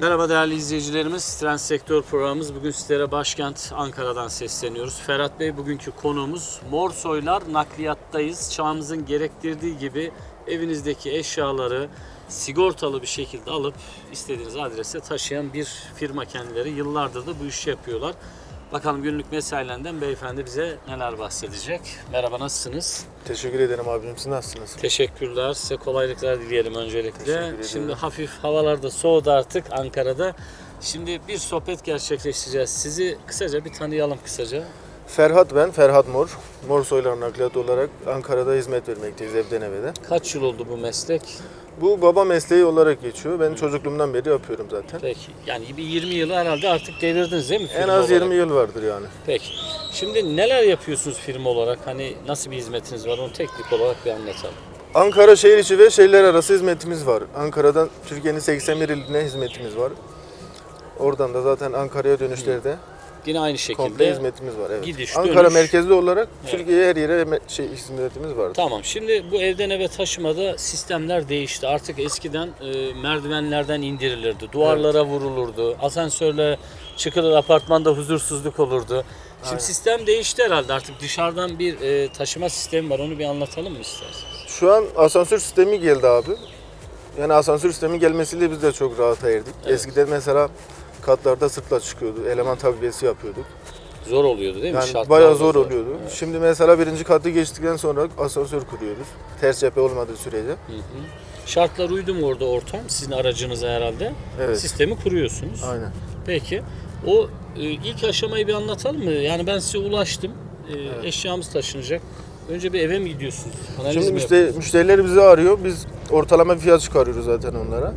Merhaba değerli izleyicilerimiz. Trend Sektör programımız bugün sizlere başkent Ankara'dan sesleniyoruz. Ferhat Bey bugünkü konuğumuz Morsoylar nakliyattayız. Çağımızın gerektirdiği gibi evinizdeki eşyaları sigortalı bir şekilde alıp istediğiniz adrese taşıyan bir firma kendileri. Yıllardır da bu işi yapıyorlar. Bakalım günlük mesailerinden beyefendi bize neler bahsedecek. Merhaba nasılsınız? Teşekkür ederim abim. Siz nasılsınız? Teşekkürler. Size kolaylıklar dileyelim öncelikle. Şimdi hafif havalar da soğudu artık Ankara'da. Şimdi bir sohbet gerçekleştireceğiz. Sizi kısaca bir tanıyalım kısaca. Ferhat ben, Ferhat Mor. Mor Soylar Nakliyat olarak Ankara'da hizmet vermekteyiz evden eve de. Kaç yıl oldu bu meslek? Bu baba mesleği olarak geçiyor. Ben çocukluğumdan beri yapıyorum zaten. Peki. Yani bir 20 yılı herhalde artık devirdiniz değil mi? En firma az olarak? 20 yıl vardır yani. Peki. Şimdi neler yapıyorsunuz firma olarak? Hani nasıl bir hizmetiniz var? Onu teknik olarak bir anlatalım. Ankara şehir içi ve şehirler arası hizmetimiz var. Ankara'dan Türkiye'nin 81 iline hizmetimiz var. Oradan da zaten Ankara'ya dönüşlerde Yine aynı komple şekilde. hizmetimiz var. Evet. gidiş, Ankara dönüş. merkezli olarak Evet. Türkiye'ye her yere şey hizmetimiz var. Tamam. Şimdi bu evden eve taşımada sistemler değişti. Artık eskiden e, merdivenlerden indirilirdi. Duvarlara vurulurdu. Asansörle çıkılır apartmanda huzursuzluk olurdu. Şimdi Aynen. sistem değişti herhalde. Artık dışarıdan bir e, taşıma sistemi var. Onu bir anlatalım mı isterseniz? Şu an asansör sistemi geldi abi. Yani asansör sistemi gelmesiyle biz de çok rahata erdik. Evet. Eskiden mesela katlarda sırtla çıkıyordu. Eleman takviyesi yapıyorduk. Zor oluyordu değil mi? Yani Şartlar bayağı da zor oluyordu. Şimdi mesela birinci katı geçtikten sonra asansör kuruyoruz. Ters cephe olmadığı sürece. Hı hı. Şartlar uydu mu orada ortam? Sizin aracınıza herhalde. Evet. Sistemi kuruyorsunuz. Aynen. Peki. O e, ilk aşamayı bir anlatalım mı? Yani ben size ulaştım. E, Eşyamız taşınacak. Önce bir eve mi gidiyorsunuz? Analiz Şimdi mi müşteri, müşteriler bizi arıyor. Biz ortalama bir fiyat çıkarıyoruz zaten onlara.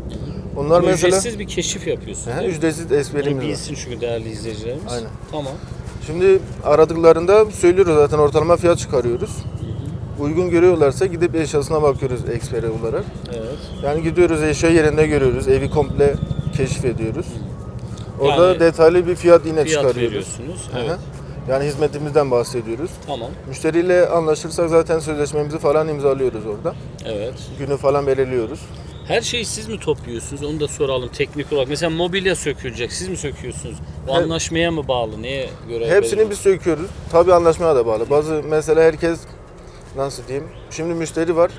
Onlar Ama mesela ücretsiz bir keşif yapıyorsunuz. Aha, değil mi? ücretsiz Bunu esprimiz var. bilsin çünkü değerli izleyicilerimiz. Aynen. Tamam. Şimdi aradıklarında söylüyoruz zaten ortalama fiyat çıkarıyoruz. Uygun görüyorlarsa gidip eşyasına bakıyoruz ekspere olarak. Evet. Yani gidiyoruz eşya yerinde görüyoruz. Evi komple keşif ediyoruz. Orada Yani detaylı bir fiyat yine Fiyat çıkarıyoruz. veriyorsunuz. Hı hı. Evet. Yani hizmetimizden bahsediyoruz. Tamam. Müşteriyle anlaşırsak zaten sözleşmemizi falan imzalıyoruz orada. Evet. Günü falan belirliyoruz. Her şeyi siz mi topluyorsunuz? Onu da soralım teknik olarak. Mesela mobilya sökülecek. Siz mi söküyorsunuz? O He- anlaşmaya mı bağlı? Neye göre? Hepsini belirli? biz söküyoruz. Tabii anlaşmaya da bağlı. Bazı mesela herkes nasıl diyeyim? Şimdi müşteri var.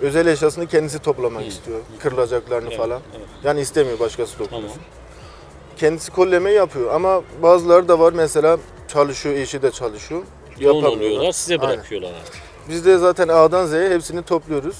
Özel eşyasını kendisi toplamak istiyor. Kırılacaklarını Evet, falan. evet. Yani istemiyor başkası toplamasın. Tamam. Kendisi kolleme yapıyor ama bazıları da var mesela çalışıyor, eşi de çalışıyor. Yoğun Yapamıyorlar. oluyorlar. Size Aynen. bırakıyorlar artık. Biz de zaten A'dan Z'ye hepsini topluyoruz.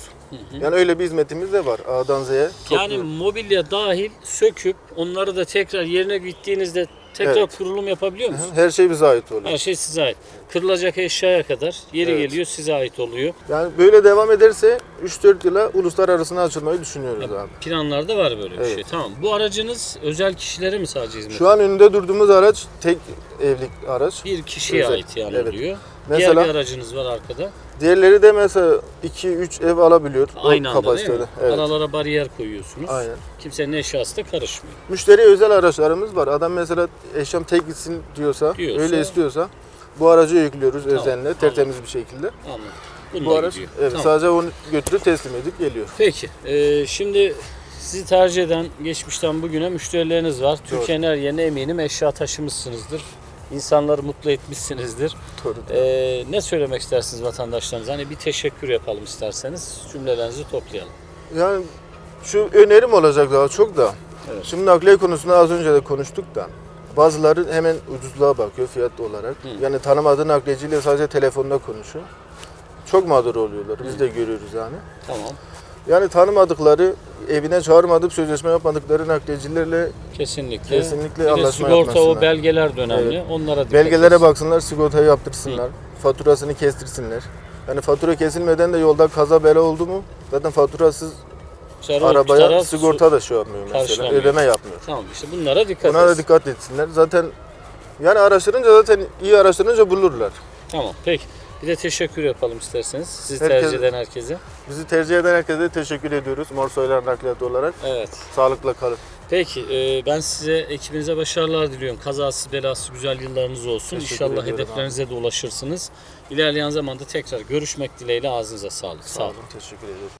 Yani öyle bir hizmetimiz de var. A'dan Z'ye Yani mobilya dahil söküp onları da tekrar yerine gittiğinizde tekrar Evet. kurulum yapabiliyor musunuz? Her şey bize ait oluyor. Her şey size ait. Kırılacak eşyaya kadar yeri Evet. geliyor size ait oluyor. Yani böyle devam ederse 3-4 yıla uluslararasına açılmayı düşünüyoruz abi. Planlarda var böyle bir Evet. şey. Tamam. Bu aracınız özel kişilere mi sadece hizmet Şu an önünde durduğumuz araç tek evlilik araç. Bir kişiye Özel. ait yani Evet. oluyor. Mesela- Diğer bir aracınız var arkada. Diğerleri de mesela 2-3 ev alabiliyor. o Aynı anda değil kapasitede. mi? Evet. Aralara bariyer koyuyorsunuz. Aynen. Kimsenin eşyası da karışmıyor. Müşteri özel araçlarımız var. Adam mesela eşyam tek gitsin diyorsa, Diyorsa- öyle istiyorsa bu aracı yüklüyoruz özenle, tertemiz bir şekilde. Anladım. Bununla Bu araç gidiyor. evet, Tamam. sadece onu götürüp teslim edip geliyor. Peki. e, şimdi sizi tercih eden geçmişten bugüne müşterileriniz var. Türkiye'nin her yerine eminim eşya taşımışsınızdır. İnsanları mutlu etmişsinizdir. Doğru. E, ne söylemek istersiniz vatandaşlarınıza? Hani bir teşekkür yapalım isterseniz. Cümlelerinizi toplayalım. Yani şu önerim olacak daha çok da. Evet. Şimdi nakliye konusunda az önce de konuştuk da. Bazıları hemen ucuzluğa bakıyor fiyat olarak. Yani tanımadığı nakliyeciyle sadece telefonda konuşuyor. Çok mağdur oluyorlar. Biz de görüyoruz yani. Tamam. Yani tanımadıkları, evine çağırmadık, sözleşme yapmadıkları nakliyecilerle Kesinlikle. Kesinlikle Bir anlaşma sigorta o yapmasınlar. belgeler de önemli. Onlara dikkat belgelere etsin. baksınlar, sigortayı yaptırsınlar, faturasını kestirsinler. Yani fatura kesilmeden de yolda kaza bela oldu mu zaten faturasız o arabaya taraf- sigorta da şey yapmıyor mesela, ödeme yapmıyor. Tamam işte bunlara dikkat Buna da etsin. dikkat etsinler. Zaten yani araştırınca zaten iyi araştırınca bulurlar. Tamam peki. Bir de teşekkür yapalım isterseniz. Sizi Herkes- tercih eden herkese. Bizi tercih eden herkese teşekkür ediyoruz. Mor Soylar Nakliyatı olarak. Evet. Sağlıkla kalın. Peki e, ben size ekibinize başarılar diliyorum. Kazasız belasız güzel yıllarınız olsun. Teşekkür İnşallah hedeflerinize de ulaşırsınız. İlerleyen zamanda tekrar görüşmek dileğiyle ağzınıza sağlık. Sağ olun. Teşekkür ediyoruz.